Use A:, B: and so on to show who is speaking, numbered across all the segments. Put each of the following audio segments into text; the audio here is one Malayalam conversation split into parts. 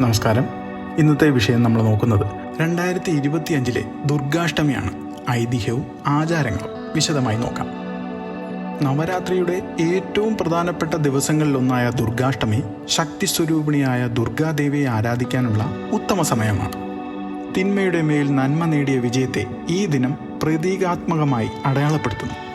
A: നമസ്കാരം. ഇന്നത്തെ വിഷയം നമ്മൾ നോക്കുന്നത് രണ്ടായിരത്തി ഇരുപത്തിയഞ്ചിലെ ദുർഗാഷ്ടമിയാണ്. ഐതിഹ്യവും ആചാരങ്ങളും വിശദമായി നോക്കാം. നവരാത്രിയുടെ ഏറ്റവും പ്രധാനപ്പെട്ട ദിവസങ്ങളിലൊന്നായ ദുർഗാഷ്ടമി ശക്തി സ്വരൂപിണിയായ ദുർഗാദേവിയെ ആരാധിക്കാനുള്ള ഉത്തമ സമയമാണ്. തിന്മയുടെ മേൽ നന്മ നേടിയ വിജയത്തെ ഈ ദിനം പ്രതീകാത്മകമായി അടയാളപ്പെടുത്തുന്നു.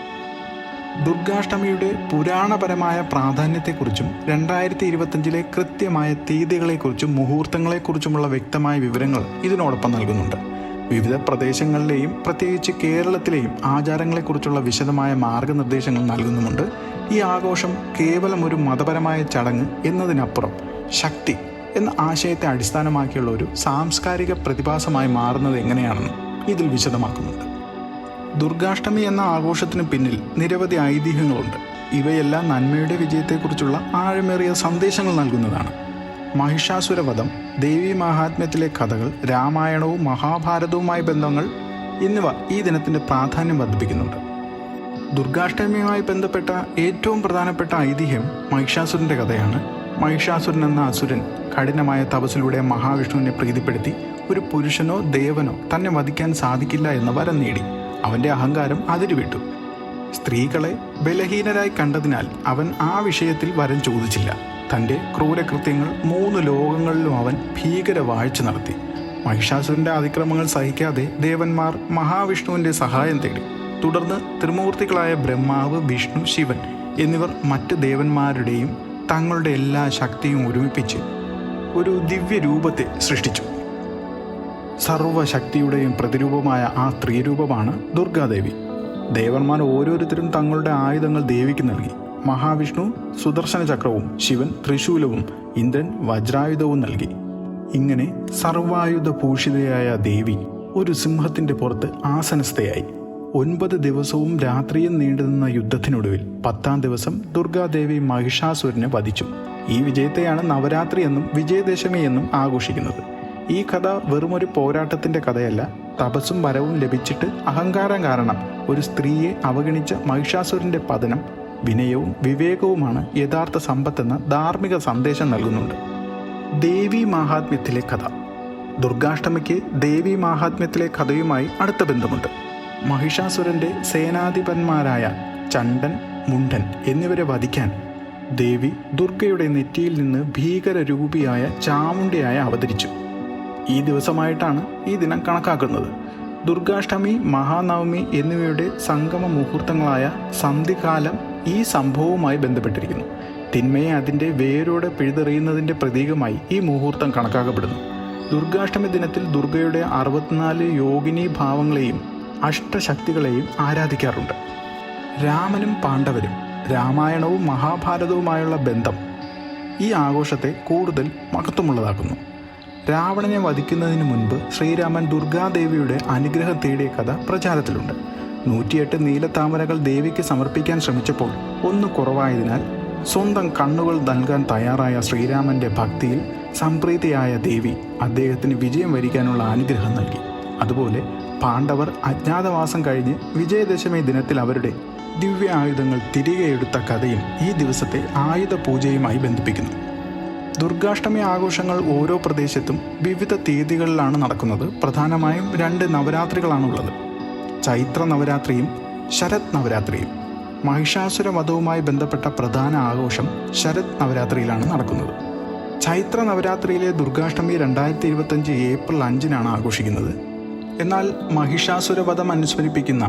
A: ദുർഗാഷ്ടമിയുടെ പുരാണപരമായ പ്രാധാന്യത്തെക്കുറിച്ചും രണ്ടായിരത്തി ഇരുപത്തിയഞ്ചിലെ കൃത്യമായ തീയതികളെക്കുറിച്ചും മുഹൂർത്തങ്ങളെക്കുറിച്ചുമുള്ള വ്യക്തമായ വിവരങ്ങൾ ഇതിനോടൊപ്പം നൽകുന്നുണ്ട്. വിവിധ പ്രദേശങ്ങളിലെയും പ്രത്യേകിച്ച് കേരളത്തിലെയും ആചാരങ്ങളെക്കുറിച്ചുള്ള വിശദമായ മാർഗനിർദ്ദേശങ്ങൾ നൽകുന്നുമുണ്ട്. ഈ ആഘോഷം കേവലം ഒരു മതപരമായ ചടങ്ങ് എന്നതിനപ്പുറം ശക്തി എന്ന ആശയത്തെ അടിസ്ഥാനമാക്കിയുള്ള ഒരു സാംസ്കാരിക പ്രതിഭാസമായി മാറുന്നത് എങ്ങനെയാണെന്ന് ഇതിൽ വിശദമാക്കുന്നുണ്ട്. ദുർഗാഷ്ടമി എന്ന ആഘോഷത്തിന് പിന്നിൽ നിരവധി ഐതിഹ്യങ്ങളുണ്ട്. ഇവയെല്ലാം നന്മയുടെ വിജയത്തെക്കുറിച്ചുള്ള ആഴമേറിയ സന്ദേശങ്ങൾ നൽകുന്നതാണ്. മഹിഷാസുരവധം ദേവി മഹാത്മ്യത്തിലെ കഥകൾ രാമായണവും മഹാഭാരതവുമായ ബന്ധങ്ങൾ എന്നിവ ഈ ദിനത്തിന്റെ പ്രാധാന്യം വർദ്ധിപ്പിക്കുന്നുണ്ട്. ദുർഗാഷ്ടമിയുമായി ബന്ധപ്പെട്ട ഏറ്റവും പ്രധാനപ്പെട്ട ഐതിഹ്യം മഹിഷാസുരന്റെ കഥയാണ്. മഹിഷാസുരൻ എന്ന അസുരൻ കഠിനമായ തപസ്സിലൂടെ മഹാവിഷ്ണുവിനെ പ്രീതിപ്പെടുത്തി ഒരു പുരുഷനോ ദേവനോ തന്നെ വധിക്കാൻ സാധിക്കില്ല എന്ന വരം നേടി. അവന്റെ അഹങ്കാരം അതിരുവിട്ടു. സ്ത്രീകളെ ബലഹീനരായി കണ്ടതിനാൽ അവൻ ആ വിഷയത്തിൽ വരം ചോദിച്ചില്ല. തന്റെ ക്രൂരകൃത്യങ്ങൾ മൂന്ന് ലോകങ്ങളിലും അവൻ ഭീകര വാഴ്ച നടത്തി. മഹിഷാസുരന്റെ അതിക്രമങ്ങൾ സഹിക്കാതെ ദേവന്മാർ മഹാവിഷ്ണുവിന്റെ സഹായം തേടി. തുടർന്ന് ത്രിമൂർത്തികളായ ബ്രഹ്മാവ് വിഷ്ണു ശിവൻ എന്നിവർ മറ്റ് ദേവന്മാരുടെയും തങ്ങളുടെ എല്ലാ ശക്തിയും ഒരുമിപ്പിച്ച് ഒരു ദിവ്യ രൂപത്തെ സൃഷ്ടിച്ചു. സർവശക്തിയുടെയും പ്രതിരൂപമായ ആ സ്ത്രീരൂപമാണ് ദുർഗാദേവി. ദേവന്മാർ ഓരോരുത്തരും തങ്ങളുടെ ആയുധങ്ങൾ ദേവിക്ക് നൽകി. മഹാവിഷ്ണു സുദർശന ചക്രവും ശിവൻ ത്രിശൂലവും ഇന്ദ്രൻ വജ്രായുധവും നൽകി. ഇങ്ങനെ സർവായുധ ഭൂഷിതയായ ദേവി ഒരു സിംഹത്തിന്റെ പുറത്ത് ആസനസ്ഥയായി. ഒൻപത് ദിവസവും രാത്രിയും നീണ്ടുനിന്ന യുദ്ധത്തിനൊടുവിൽ പത്താം ദിവസം ദുർഗാദേവി മഹിഷാസുരനെ വധിച്ചു. ഈ വിജയത്തെയാണ് നവരാത്രി എന്നും വിജയദശമി എന്നും ആഘോഷിക്കുന്നത്. ഈ കഥ വെറുമൊരു പോരാട്ടത്തിന്റെ കഥയല്ല. തപസ്സും വരവും ലഭിച്ചിട്ട് അഹങ്കാരം കാരണം ഒരു സ്ത്രീയെ അവഗണിച്ച മഹിഷാസുരന്റെ പതനം വിനയവും വിവേകവുമാണ് യഥാർത്ഥ സമ്പത്തെന്ന ധാർമ്മിക സന്ദേശം നൽകുന്നുണ്ട്. ദേവി മാഹാത്മ്യത്തിലെ കഥ. ദുർഗാഷ്ടമിക്ക് ദേവി മാഹാത്മ്യത്തിലെ കഥയുമായി അടുത്ത ബന്ധമുണ്ട്. മഹിഷാസുരന്റെ സേനാധിപന്മാരായ ചണ്ടൻ മുണ്ടൻ എന്നിവരെ വധിക്കാൻ ദേവി ദുർഗയുടെ നെറ്റിയിൽ നിന്ന് ഭീകരരൂപിയായ ചാമുണ്ടയായ അവതരിച്ചു. ഈ ദിവസമായിട്ടാണ് ഈ ദിനം കണക്കാക്കുന്നത്. ദുർഗാഷ്ടമി മഹാനവമി എന്നിവയുടെ സംഗമ മുഹൂർത്തങ്ങളായ സന്ധികാലം ഈ സംഭവവുമായി ബന്ധപ്പെട്ടിരിക്കുന്നു. തിന്മയെ അതിന്റെ വേരോടെ പിഴുതെറിയുന്നതിന്റെ പ്രതീകമായി ഈ മുഹൂർത്തം കണക്കാക്കപ്പെടുന്നു. ദുർഗാഷ്ടമി ദിനത്തിൽ ദുർഗയുടെ അറുപത്തിനാല് യോഗിനി ഭാവങ്ങളെയും അഷ്ടശക്തികളെയും ആരാധിക്കാറുണ്ട്. രാമനും പാണ്ഡവരും രാമായണവും മഹാഭാരതവുമായുള്ള ബന്ധം ഈ ആഘോഷത്തെ കൂടുതൽ മഹത്വമുള്ളതാക്കുന്നു. രാവണനെ വധിക്കുന്നതിന് മുൻപ് ശ്രീരാമൻ ദുർഗാദേവിയുടെ അനുഗ്രഹം തേടിയ കഥ പ്രചാരത്തിലുണ്ട്. നൂറ്റിയെട്ട് നീലത്താമരകൾ ദേവിക്ക് സമർപ്പിക്കാൻ ശ്രമിച്ചപ്പോൾ ഒന്ന് കുറവായതിനാൽ സ്വന്തം കണ്ണുകൾ നൽകാൻ തയ്യാറായ ശ്രീരാമന്റെ ഭക്തിയിൽ സംപ്രീതിയായ ദേവി അദ്ദേഹത്തിന് വിജയം വരിക്കാനുള്ള അനുഗ്രഹം നൽകി. അതുപോലെ പാണ്ഡവർ അജ്ഞാതവാസം കഴിഞ്ഞ് വിജയദശമി ദിനത്തിൽ അവരുടെ ദിവ്യ ആയുധങ്ങൾ തിരികെ എടുത്ത കഥയും ഈ ദിവസത്തെ ആയുധ പൂജയുമായി ബന്ധിപ്പിക്കുന്നു. ദുർഗാഷ്ടമി ആഘോഷങ്ങൾ ഓരോ പ്രദേശത്തും വിവിധ തീയതികളിലാണ് നടക്കുന്നത്. പ്രധാനമായും രണ്ട് നവരാത്രികളാണുള്ളത്. ചൈത്ര നവരാത്രിയും ശരത് നവരാത്രിയും. മഹിഷാസുര വധവുമായി ബന്ധപ്പെട്ട പ്രധാന ആഘോഷം ശരത് നവരാത്രിയിലാണ് നടക്കുന്നത്. ചൈത്ര നവരാത്രിയിലെ ദുർഗാഷ്ടമി രണ്ടായിരത്തി ഇരുപത്തഞ്ച് ഏപ്രിൽ അഞ്ചിനാണ് ആഘോഷിക്കുന്നത്. എന്നാൽ മഹിഷാസുരവധം അനുസ്മരിപ്പിക്കുന്ന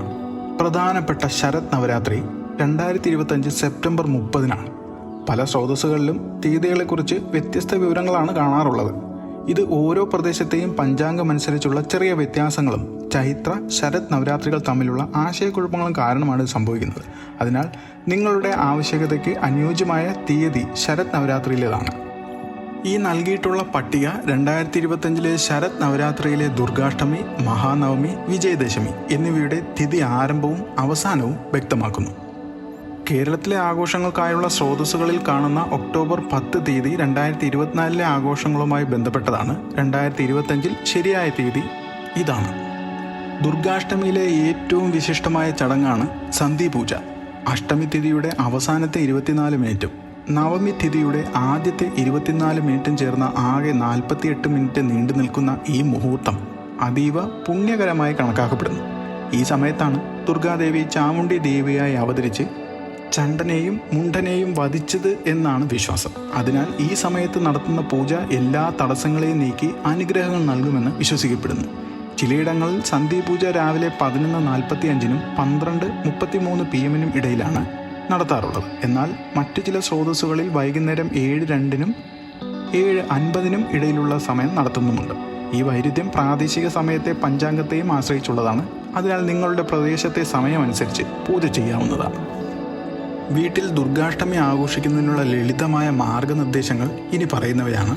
A: പ്രധാനപ്പെട്ട ശരത് നവരാത്രി രണ്ടായിരത്തി ഇരുപത്തഞ്ച് സെപ്റ്റംബർ മുപ്പതിനാണ്. പല സ്രോതസ്സുകളിലും തീയതികളെക്കുറിച്ച് വ്യത്യസ്ത വിവരങ്ങളാണ് കാണാറുള്ളത്. ഇത് ഓരോ പ്രദേശത്തെയും പഞ്ചാംഗം അനുസരിച്ചുള്ള ചെറിയ വ്യത്യാസങ്ങളും ചൈത്ര ശരത് നവരാത്രികൾ തമ്മിലുള്ള ആശയക്കുഴപ്പങ്ങളും കാരണമാണ് സംഭവിക്കുന്നത്. അതിനാൽ നിങ്ങളുടെ ആവശ്യകതയ്ക്ക് അനുയോജ്യമായ തീയതി ശരത് നവരാത്രിയിലേതാണ്. ഈ നൽകിയിട്ടുള്ള പട്ടിക രണ്ടായിരത്തി ഇരുപത്തഞ്ചിലെ ശരത് നവരാത്രിയിലെ ദുർഗാഷ്ടമി മഹാനവമി വിജയദശമി എന്നിവയുടെ തിഥി ആരംഭവും അവസാനവും വ്യക്തമാക്കുന്നു. കേരളത്തിലെ ആഘോഷങ്ങൾക്കായുള്ള സ്രോതസ്സുകളിൽ കാണുന്ന ഒക്ടോബർ പത്ത് തീയതി രണ്ടായിരത്തി ഇരുപത്തിനാലിലെ ആഘോഷങ്ങളുമായി ബന്ധപ്പെട്ടതാണ്. രണ്ടായിരത്തി ഇരുപത്തഞ്ചിൽ ശരിയായ തീയതി ഇതാണ്. ദുർഗാഷ്ടമിയിലെ ഏറ്റവും വിശിഷ്ടമായ ചടങ്ങാണ് സന്ധി പൂജ. അഷ്ടമി തിഥിയുടെ അവസാനത്തെ ഇരുപത്തിനാല് മിനിറ്റും നവമി തിഥിയുടെ ആദ്യത്തെ ഇരുപത്തിനാല് മിനിറ്റും ചേർന്ന ആകെ നാൽപ്പത്തിയെട്ട് മിനിറ്റ് നീണ്ടു നിൽക്കുന്ന ഈ മുഹൂർത്തം അതീവ പുണ്യകരമായി കണക്കാക്കപ്പെടുന്നു. ഈ സമയത്താണ് ദുർഗാദേവി ചാമുണ്ഡി ദേവിയായി അവതരിച്ച് ചണ്ടനെയും മുണ്ടനെയും വധിച്ചത് എന്നാണ് വിശ്വാസം. അതിനാൽ ഈ സമയത്ത് നടത്തുന്ന പൂജ എല്ലാ തടസ്സങ്ങളെയും നീക്കി അനുഗ്രഹങ്ങൾ നൽകുമെന്ന് വിശ്വസിക്കപ്പെടുന്നു. ചിലയിടങ്ങളിൽ സന്ധ്യപൂജ രാവിലെ പതിനൊന്ന് നാൽപ്പത്തി അഞ്ചിനും പന്ത്രണ്ട് മുപ്പത്തിമൂന്ന് പി എമ്മിനും ഇടയിലാണ് നടത്താറുള്ളത്. എന്നാൽ മറ്റു ചില സ്രോതസ്സുകളിൽ വൈകുന്നേരം ഏഴ് രണ്ടിനും ഏഴ് അൻപതിനും ഇടയിലുള്ള സമയം നടത്തുന്നുമുണ്ട്. ഈ വൈരുദ്ധ്യം പ്രാദേശിക സമയത്തെ പഞ്ചാംഗത്തെയും ആശ്രയിച്ചുള്ളതാണ്. അതിനാൽ നിങ്ങളുടെ പ്രദേശത്തെ സമയമനുസരിച്ച് പൂജ ചെയ്യാവുന്നതാണ്. വീട്ടിൽ ദുർഗാഷ്ടമി ആഘോഷിക്കുന്നതിനുള്ള ലളിതമായ മാർഗനിർദ്ദേശങ്ങൾ ഇനി പറയുന്നവയാണ്.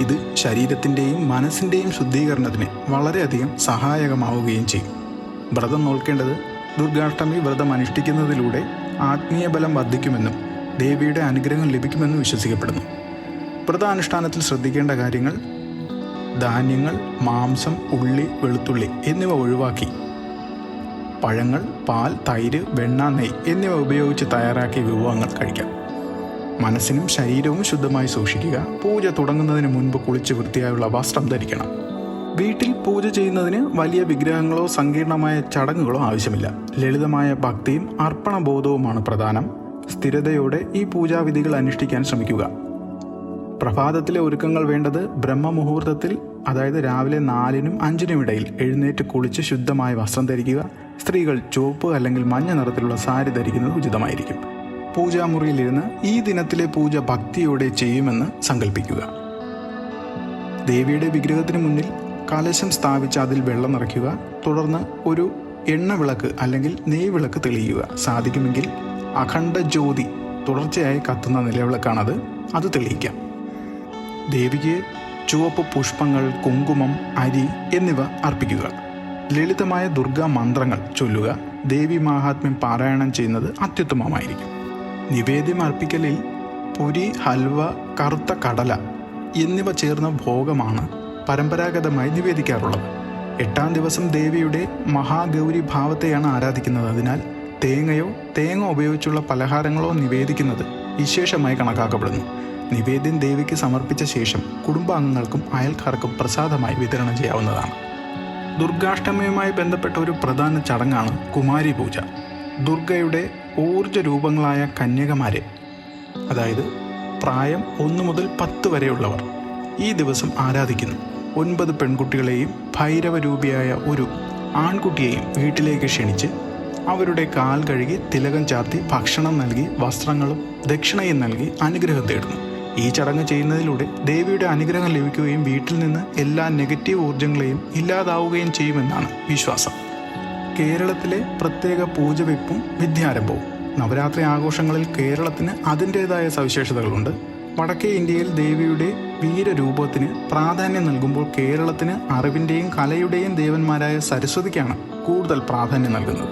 A: ഇത് ശരീരത്തിന്റെയും മനസ്സിന്റെയും ശുദ്ധീകരണത്തിന് വളരെയധികം സഹായകമാവുകയും ചെയ്യും. വ്രതം നോക്കേണ്ടത് ദുർഗാഷ്ടമി വ്രതം അനുഷ്ഠിക്കുന്നതിലൂടെ ആത്മീയ ബലം വർദ്ധിക്കുമെന്നും ദേവിയുടെ അനുഗ്രഹം ലഭിക്കുമെന്നും വിശ്വസിക്കപ്പെടുന്നു. വ്രതാനുഷ്ഠാനത്തിൽ ശ്രദ്ധിക്കേണ്ട കാര്യങ്ങൾ ധാന്യങ്ങൾ മാംസം ഉള്ളി വെളുത്തുള്ളി എന്നിവ ഒഴിവാക്കി പഴങ്ങൾ പാൽ തൈര് വെണ്ണ നെയ് എന്നിവ ഉപയോഗിച്ച് തയ്യാറാക്കിയ വിഭവങ്ങൾ കഴിക്കാം. മനസ്സിനും ശരീരവും ശുദ്ധമായി സൂക്ഷിക്കുക. പൂജ തുടങ്ങുന്നതിന് മുൻപ് കുളിച്ച് വൃത്തിയായുള്ള വസ്ത്രം ധരിക്കണം. വീട്ടിൽ പൂജ ചെയ്യുന്നതിന് വലിയ വിഗ്രഹങ്ങളോ സങ്കീർണമായ ചടങ്ങുകളോ ആവശ്യമില്ല. ലളിതമായ ഭക്തിയും അർപ്പണബോധവുമാണ് പ്രധാനം. സ്ഥിരതയോടെ ഈ പൂജാവിധികൾ അനുഷ്ഠിക്കാൻ ശ്രമിക്കുക. പ്രഭാതത്തിലെ ഒരുക്കങ്ങൾ വേണ്ടത് ബ്രഹ്മമുഹൂർത്തത്തിൽ അതായത് രാവിലെ നാലിനും അഞ്ചിനും ഇടയിൽ എഴുന്നേറ്റ് കുളിച്ച് ശുദ്ധമായ വസ്ത്രം ധരിക്കുക സ്ത്രീകൾ ചുവപ്പ് അല്ലെങ്കിൽ മഞ്ഞ നിറത്തിലുള്ള സാരി ധരിക്കുന്നത് ഉചിതമായിരിക്കും. പൂജാമുറിയിലിരുന്ന് ഈ ദിനത്തിലെ പൂജ ഭക്തിയോടെ ചെയ്യുമെന്ന് സങ്കല്പിക്കുക ദേവിയുടെ വിഗ്രഹത്തിന് മുന്നിൽ കലശം സ്ഥാപിച്ച് അതിൽ വെള്ളം നിറയ്ക്കുക തുടർന്ന് ഒരു എണ്ണ വിളക്ക് അല്ലെങ്കിൽ നെയ് വിളക്ക് തെളിയുക. സാധിക്കുമെങ്കിൽ അഖണ്ഡ ജ്യോതി തുടർച്ചയായി കത്തുന്ന നിലവിളക്കാണത്. അത് തെളിയിക്കാം. ദേവിക്ക് ചുവപ്പ് പുഷ്പങ്ങൾ കുങ്കുമം അരി എന്നിവ അർപ്പിക്കുക. ലളിതമായ ദുർഗാ മന്ത്രങ്ങൾ ചൊല്ലുക. ദേവി മഹാത്മ്യം പാരായണം ചെയ്യുന്നത് അത്യുത്തമമായിരിക്കും. നിവേദ്യം അർപ്പിക്കലിൽ പുരി ഹൽവ കറുത്ത കടല എന്നിവ ചേർന്ന ഭോഗമാണ് പരമ്പരാഗതമായി നിവേദിക്കാറുള്ളത്. എട്ടാം ദിവസം ദേവിയുടെ മഹാഗൗരി ഭാവത്തെയാണ് ആരാധിക്കുന്നത്. അതിനാൽ തേങ്ങയോ തേങ്ങ ഉപയോഗിച്ചുള്ള പലഹാരങ്ങളോ നിവേദിക്കുന്നത് വിശേഷമായി കണക്കാക്കപ്പെടുന്നു. നിവേദ്യം ദേവിക്ക് സമർപ്പിച്ച ശേഷം കുടുംബാംഗങ്ങൾക്കും അയൽക്കാർക്കും പ്രസാദമായി വിതരണം ചെയ്യാവുന്നതാണ്. ദുർഗാഷ്ടമിയുമായി ബന്ധപ്പെട്ട ഒരു പ്രധാന ചടങ്ങാണ് കുമാരി പൂജ. ദുർഗയുടെ ഊർജ രൂപങ്ങളായ കന്യകമാരെ അതായത് പ്രായം ഒന്ന് മുതൽ പത്ത് വരെയുള്ളവർ ഈ ദിവസം ആരാധിക്കുന്നു. ഒൻപത് പെൺകുട്ടികളെയും ഭൈരവരൂപിയായ ഒരു ആൺകുട്ടിയെയും വീട്ടിലേക്ക് ക്ഷണിച്ച് അവരുടെ കാൽ കഴുകി തിലകം ചാർത്തി ഭക്ഷണം നൽകി വസ്ത്രങ്ങളും ദക്ഷിണയും നൽകി അനുഗ്രഹം തേടുന്നു. ഈ ചടങ്ങ് ചെയ്യുന്നതിലൂടെ ദേവിയുടെ അനുഗ്രഹം ലഭിക്കുകയും വീട്ടിൽ നിന്ന് എല്ലാ നെഗറ്റീവ് ഊർജങ്ങളെയും ഇല്ലാതാവുകയും ചെയ്യുമെന്നാണ് വിശ്വാസം. കേരളത്തിലെ പ്രത്യേക പൂജവെപ്പും വിദ്യാരംഭവും. നവരാത്രി ആഘോഷങ്ങളിൽ കേരളത്തിന് അതിന്റേതായ സവിശേഷതകളുണ്ട്. വടക്കേ ഇന്ത്യയിൽ ദേവിയുടെ വീരരൂപത്തിന് പ്രാധാന്യം നൽകുമ്പോൾ കേരളത്തിന് അറിവിന്റെയും കലയുടെയും ദേവന്മാരായ സരസ്വതിക്കാണ് കൂടുതൽ പ്രാധാന്യം നൽകുന്നത്.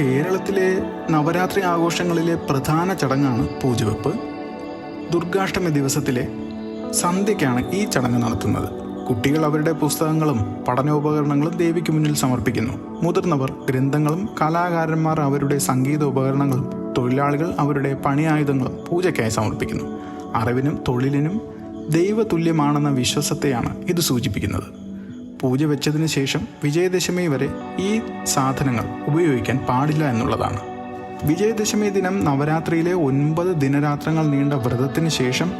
A: കേരളത്തിലെ നവരാത്രി ആഘോഷങ്ങളിലെ പ്രധാന ചടങ്ങാണ് പൂജവെപ്പ്. ദുർഗാഷ്ടമി ദിവസത്തിലെ സന്ധ്യയ്ക്കാണ് ഈ ചടങ്ങ് നടത്തുന്നത്. കുട്ടികൾ അവരുടെ പുസ്തകങ്ങളും പഠനോപകരണങ്ങളും ദേവിക്ക് മുന്നിൽ സമർപ്പിക്കുന്നു. മുതിർന്നവർ ഗ്രന്ഥങ്ങളും കലാകാരന്മാർ അവരുടെ സംഗീത ഉപകരണങ്ങളും തൊഴിലാളികൾ അവരുടെ പണിയായുധങ്ങളും പൂജയ്ക്കായി സമർപ്പിക്കുന്നു. അറിവിനും തൊഴിലിനും ദൈവതുല്യമാണെന്ന വിശ്വാസത്തെയാണ് ഇത് സൂചിപ്പിക്കുന്നത്. പൂജ വെച്ചതിന് ശേഷം വിജയദശമി വരെ ഈ സാധനങ്ങൾ ഉപയോഗിക്കാൻ പാടില്ല എന്നുള്ളതാണ്. വിജയദശമി ദിനം നവരാത്രിയിലെ ഒൻപത് ദിനരാത്രങ്ങൾ നീണ്ട വ്രതത്തിന് ശേഷം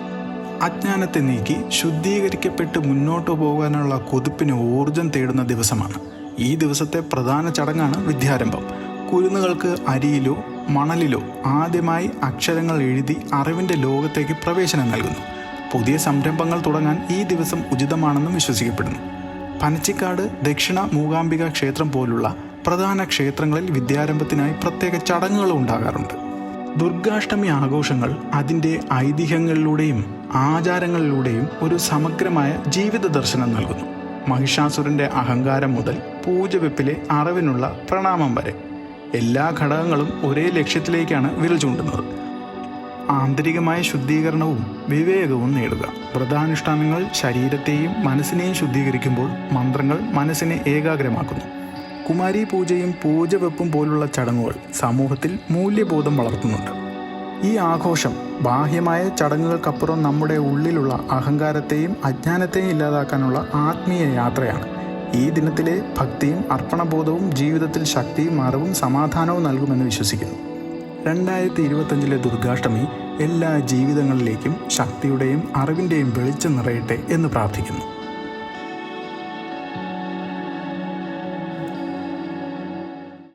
A: അജ്ഞാനത്തെ നീക്കി ശുദ്ധീകരിക്കപ്പെട്ട് മുന്നോട്ട് പോകാനുള്ള കൊതുപ്പിന് ഊർജം തേടുന്ന ദിവസമാണ്. ഈ ദിവസത്തെ പ്രധാന ചടങ്ങാണ് വിദ്യാരംഭം. കുരുന്നുകൾക്ക് അരിയിലോ മണലിലോ ആദ്യമായി അക്ഷരങ്ങൾ എഴുതി അറിവിന്റെ ലോകത്തേക്ക് പ്രവേശനം നൽകുന്നു. പുതിയ സംരംഭങ്ങൾ തുടങ്ങാൻ ഈ ദിവസം ഉചിതമാണെന്നും വിശ്വസിക്കപ്പെടുന്നു. പനച്ചിക്കാട് ദക്ഷിണ മൂകാംബിക ക്ഷേത്രം പോലുള്ള പ്രധാന ക്ഷേത്രങ്ങളിൽ വിദ്യാരംഭത്തിനായി പ്രത്യേക ചടങ്ങുകളും ഉണ്ടാകാറുണ്ട്. ദുർഗാഷ്ടമി ആഘോഷങ്ങൾ അതിന്റെ ഐതിഹ്യങ്ങളിലൂടെയും ആചാരങ്ങളിലൂടെയും ഒരു സമഗ്രമായ ജീവിത ദർശനം നൽകുന്നു. മഹിഷാസുരന്റെ അഹങ്കാരം മുതൽ പൂജവെപ്പിലെ അറിവിനുള്ള പ്രണാമം വരെ എല്ലാ ഘടകങ്ങളും ഒരേ ലക്ഷ്യത്തിലേക്കാണ് വിരൽ ചൂണ്ടുന്നത്. ആന്തരികമായ ശുദ്ധീകരണവും വിവേകവും നേടുക. വ്രതാനുഷ്ഠാനങ്ങൾ ശരീരത്തെയും മനസ്സിനെയും ശുദ്ധീകരിക്കുമ്പോൾ മന്ത്രങ്ങൾ മനസ്സിനെ ഏകാഗ്രമാക്കുന്നു. കുമാരി പൂജയും പൂജവെപ്പും പോലുള്ള ചടങ്ങുകൾ സമൂഹത്തിൽ മൂല്യബോധം വളർത്തുന്നുണ്ട്. ഈ ആഘോഷം ബാഹ്യമായ ചടങ്ങുകൾക്കപ്പുറം നമ്മുടെ ഉള്ളിലുള്ള അഹങ്കാരത്തെയും അജ്ഞാനത്തെയും ഇല്ലാതാക്കാനുള്ള ആത്മീയ യാത്രയാണ്. ഈ ദിനത്തിലെ ഭക്തിയും അർപ്പണബോധവും ജീവിതത്തിൽ ശക്തിയും അറിവും സമാധാനവും നൽകുമെന്ന് വിശ്വസിക്കുന്നു. രണ്ടായിരത്തി ഇരുപത്തഞ്ചിലെ ദുർഗാഷ്ടമി എല്ലാ ജീവിതങ്ങളിലേക്കും ശക്തിയുടെയും അറിവിന്റെയും വെളിച്ചം നിറയട്ടെ എന്ന് പ്രാർത്ഥിക്കുന്നു.